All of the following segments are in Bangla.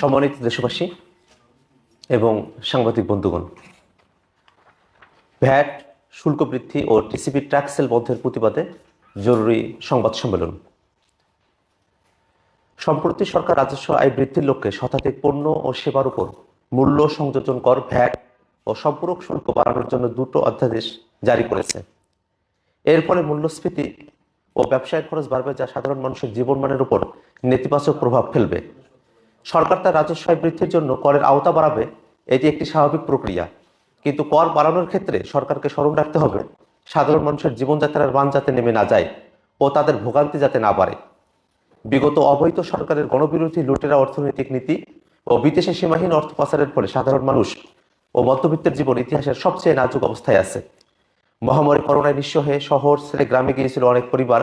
সম্মানিত দেশবাসী এবং সাংবাদিক বন্ধুগণ, ভ্যাট, শুল্ক বৃদ্ধি ও টিসিপি ট্যাক্সেল বন্ধের প্রতিবাদে জরুরি সংবাদ সম্মেলন। সম্প্রতি সরকার রাজস্ব আয় বৃদ্ধির লক্ষ্যে শতাধিক পণ্য ও সেবার উপর মূল্য সংযোজন কর, ভ্যাট ও সম্পূরক শুল্ক বাড়ানোর জন্য দুটো অধ্যাদেশ জারি করেছে। এর ফলে মূল্যস্ফীতি ও ব্যবসায়ের খরচ বাড়বে যা সাধারণ মানুষের জীবনমানের উপর নেতিবাচক প্রভাব ফেলবে। সরকার তার রাজস্ব আয় বৃদ্ধির জন্য করের আওতা বাড়াবে, এটি একটি স্বাভাবিক প্রক্রিয়া। কিন্তু কর বাড়ানোর ক্ষেত্রে সরকারকে স্মরণ রাখতে হবে, সাধারণ মানুষের জীবনযাত্রার মান যাতে নেমে না যায় ও তাদের ভোগান্তি যাতে না বাড়ে। বিগত অবৈধ সরকারের গণবিরোধী লুটেরা অর্থনৈতিক নীতি ও বিদেশে সীমাহীন অর্থ পাচারের ফলে সাধারণ মানুষ ও মধ্যবিত্তের জীবন ইতিহাসের সবচেয়ে নাজুক অবস্থায় আছে। মহামারী করোনায় নিঃস্ব হয়ে শহর ছেড়ে গ্রামে গিয়েছিল অনেক পরিবার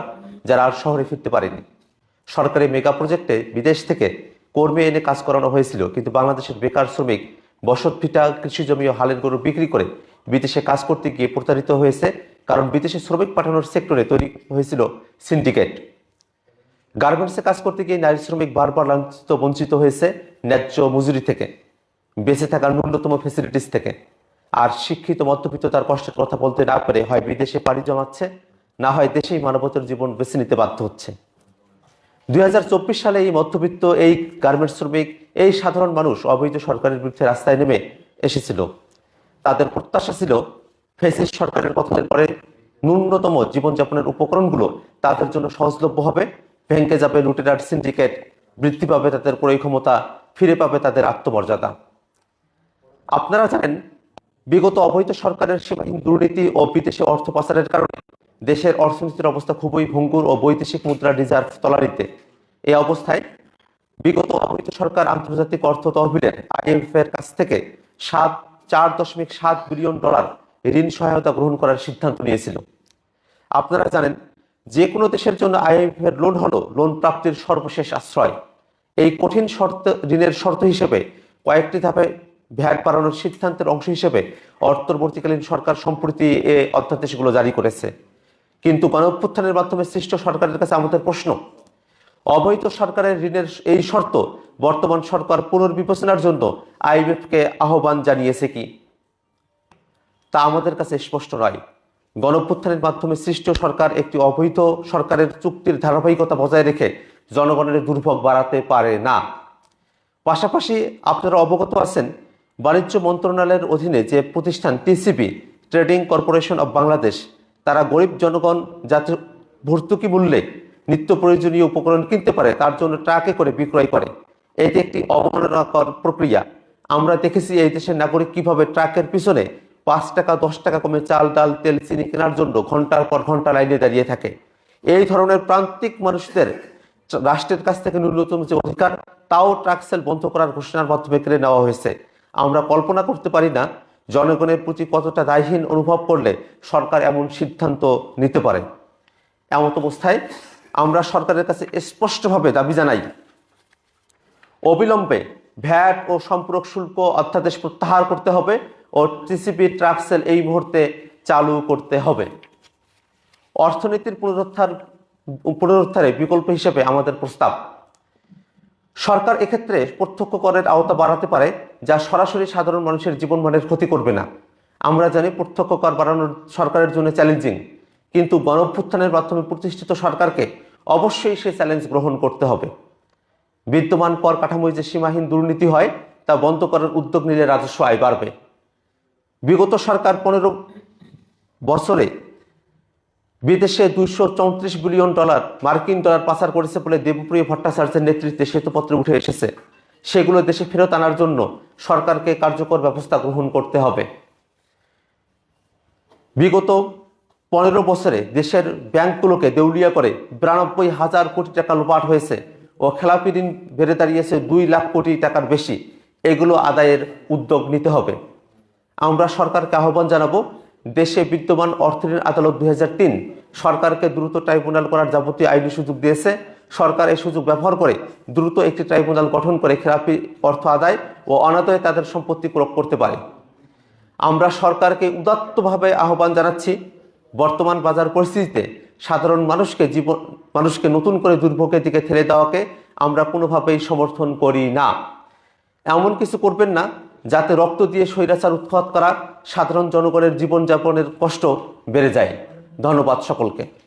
যারা আর শহরে ফিরতে পারেনি। সরকারি মেগা প্রজেক্টে বিদেশ থেকে কর্মী এনে কাজ করানো হয়েছিল, কিন্তু বাংলাদেশের বেকার শ্রমিক বসত ভিটা কৃষি জমি ও হালের গরু বিক্রি করে বিদেশে কাজ করতে গিয়ে প্রতারিত হয়েছে, কারণ বিদেশে শ্রমিক পাঠানোর সেক্টরে তৈরি হয়েছিল সিন্ডিকেট। গার্মেন্টসে কাজ করতে গিয়ে নারী শ্রমিক বারবার লাঞ্ছিত, বঞ্চিত হয়েছে ন্যায্য মজুরি থেকে, বেঁচে থাকার ন্যূনতম ফেসিলিটিস থেকে। আর শিক্ষিত, মধ্যবিত্ত তার কষ্টের কথা বলতে না পারে হয় বিদেশে পাড়ি জমাচ্ছে, না হয় দেশেই মানবতার জীবন বেছে নিতে বাধ্য হচ্ছে। দুই সালে এই মধ্যবিত্ত, এই গার্মেন্টস শ্রমিক, এই সাধারণ মানুষ অবৈধ সরকারের বিরুদ্ধে রাস্তায় নেমে এসেছিল। তাদের প্রত্যাশা ছিল ফেসিস সরকারের পতনের পরে ন্যূনতম জীবনযাপনের উপকরণগুলো তাদের জন্য সহজলভ্য হবে। ভেঙ্গে যাবে লুটেরার সিন্ডিকেট বৃদ্ধি পাবে তাদের ক্রয় ক্ষমতা, ফিরে পাবে তাদের আত্মমর্যাদা। আপনারা জানেন, বিগত অবৈধ সরকারের সীমাহীন দুর্নীতি ও বিদেশি অর্থ পাচারের কারণে দেশের অর্থনীতির অবস্থা খুবই ভঙ্গুর ও বৈদেশিক মুদ্রা রিজার্ভ তলারিতে। এই অবস্থায় বিগত অবৈধ সরকার আন্তর্জাতিক অর্থ তহবিলের আইএমএফ এর কাছ থেকে সাত, চার দশমিক সাত বিলিয়ন ডলার ঋণ সহায়তা গ্রহণ করার সিদ্ধান্ত নিয়েছিল। আপনারা জানেন যে কোনো দেশের জন্য আইএমএফ এর লোন হলো লোন প্রাপ্তির সর্বশেষ আশ্রয়। এই কঠিন শর্ত, ঋণের শর্ত হিসেবে কয়েকটি ধাপে ভ্যাট বাড়ানোর সিদ্ধান্তের অংশ হিসেবে অন্তর্বর্তীকালীন সরকার সম্প্রতি এ অধ্যাদেশগুলো জারি করেছে। কিন্তু গণঅভ্যুত্থানের মাধ্যমে সৃষ্ট সরকারের কাছে আমাদের প্রশ্ন। অবৈধ সরকারের ঋণের এই শর্ত বর্তমান সরকার পুনর্বিবেচনার জন্য আইএমএফকে আহ্বান জানিয়েছে কি? তা আমাদের কাছে স্পষ্ট নয়। গণঅভ্যুত্থানের মাধ্যমে সৃষ্ট সরকার একটি অবৈধ সরকারের চুক্তির ধারাবাহিকতা বজায় রেখে জনগণের দুর্ভোগ বাড়াতে পারে না। পাশাপাশি আপনারা অবগত আছেন, বাণিজ্য মন্ত্রণালয়ের অধীনে যে প্রতিষ্ঠান TCB, trading corporation of Bangladesh তারা গরিব জনগণ যাতে ভর্তুকি মূল্যে নিত্য প্রয়োজনীয় উপকরণ কিনতে পারে, তার জন্য ট্রাকে করে বিক্রয় করে। এটি একটি অবমাননাকর প্রক্রিয়া। আমরা দেখেছি এই দেশের নাগরিক কীভাবে ট্রাকের পিছনে পাঁচ টাকা, দশ টাকা কমে চাল, ডাল, তেল, চিনি কেনার জন্য ঘণ্টার পর ঘণ্টা লাইনে দাঁড়িয়ে থাকে। এই ধরনের প্রান্তিক মানুষদের রাষ্ট্রের কাছ থেকে ন্যূনতম যে অধিকার, তাও ট্রাক সেল বন্ধ করার ঘোষণার মাধ্যমে কেড়ে নেওয়া হয়েছে। আমরা কল্পনা করতে পারি না জনগণের প্রতি কতটা দায়হীন অনুভব করলে সরকার এমন সিদ্ধান্ত নিতে পারে? এমন অবস্থায় আমরা সরকারের কাছে স্পষ্টভাবে দাবি জানাই, অবিলম্বে ভ্যাট ও সম্পূরক শুল্ক অধ্যাদেশ প্রত্যাহার করতে হবে ও টিসিপি ট্রাকসেল এই মুহূর্তে চালু করতে হবে। অর্থনীতির পুনরুদ্ধার পুনরুদ্ধারে বিকল্প হিসেবে আমাদের প্রস্তাব। সরকার এক্ষেত্রে প্রত্যক্ষ করের আওতা বাড়াতে পারে, যা সরাসরি সাধারণ মানুষের জীবনমানের ক্ষতি করবে না। আমরা জানি প্রত্যক্ষ কর বাড়ানোর সরকারের জন্য চ্যালেঞ্জিং, কিন্তু গণঅভ্যুত্থানের মাধ্যমে প্রতিষ্ঠিত সরকারকে অবশ্যই সেই চ্যালেঞ্জ গ্রহণ করতে হবে। বিদ্যমান কর কাঠামোয় যে সীমাহীন দুর্নীতি হয়, তা বন্ধ করার উদ্যোগ নিলে রাজস্ব আয় বাড়বে। বিগত সরকার পনেরো বছরে বিদেশে দুইশো চৌত্রিশ বিলিয়ন ডলার মার্কিন ডলার পাচার করেছে বলে দেবপ্রিয় ভট্টাচার্যের নেতৃত্বে শ্বেতপত্রে উঠে এসেছে। সেগুলো দেশে ফেরত আনার জন্য সরকারকে কার্যকর ব্যবস্থা গ্রহণ করতে হবে। বিগত পনেরো বছরে দেশের ব্যাংকগুলোকে দেউলিয়া করে বিরানব্বই হাজার কোটি টাকা লোপাট হয়েছে ও খেলাপি ঋণ বেড়ে দাঁড়িয়েছে দুই লাখ কোটি টাকার বেশি। এগুলো আদায়ের উদ্যোগ নিতে হবে। আমরা সরকারকে আহ্বান জানাব দেশে বিদ্যমান অর্থঋণ আদালত দুই হাজার তিন সরকারকে দ্রুত ট্রাইব্যুনাল করার যাবতীয় আইনি সুযোগ দিয়েছে। সরকার এই সুযোগ ব্যবহার করে দ্রুত একটি ট্রাইব্যুনাল গঠন করে খেলাপি অর্থ আদায় ও অনাদয়ে তাদের সম্পত্তি ক্রোক করতে পারে। আমরা সরকারকে উদাত্তভাবে আহ্বান জানাচ্ছি, বর্তমান বাজার পরিস্থিতিতে সাধারণ মানুষকে জীবন, মানুষকে নতুন করে দুর্ভোগের দিকে ঠেলে দেওয়াকে আমরা কোনোভাবেই সমর্থন করি না। এমন কিছু করবেন না যাতে রক্ত দিয়ে স্বৈরাচার উৎপাত করা সাধারণ জনগণের জীবনযাপনের কষ্ট বেড়ে যায়। ধন্যবাদ সকলকে।